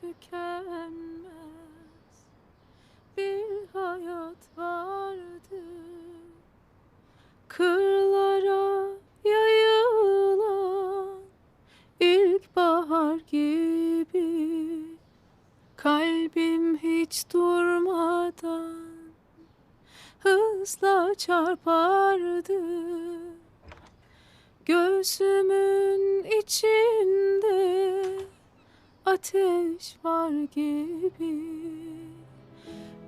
tükenmez bir hayat vardı. Kırlara yayılan ilkbahar gibi Kalbim hiç durmadan hızla çarpardı. Gözümün içinde ateş var gibi.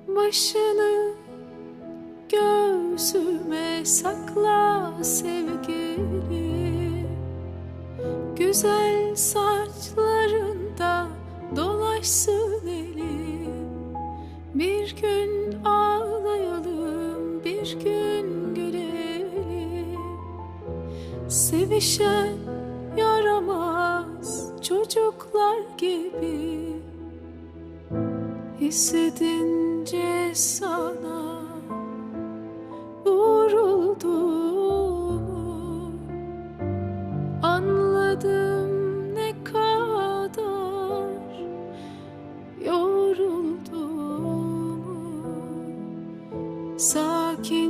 Başını göğsüme sakla sevgilim Güzel saçlarında dolaşsın elim Bir gün ağlayalım, bir gün gülelim. Sevişen yaramaz çocuklar gibi. Hissedince sana vurulduğumu. Anladım ne kadar yorulduğumu. Sakinleştiğimi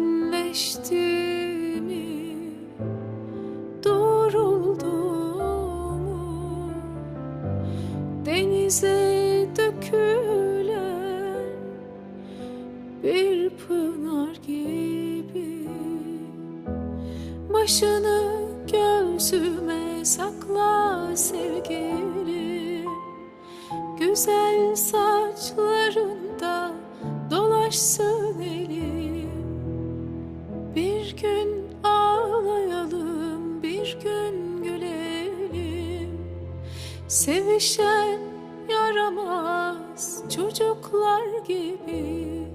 Denize dökülen bir pınar gibi. Başını göğsüme sakla sevgilim Güzel saçlarında dolaşsın elim. Bir gün ağlayalım, bir gün gülelim. Sevişen yaramaz çocuklar gibi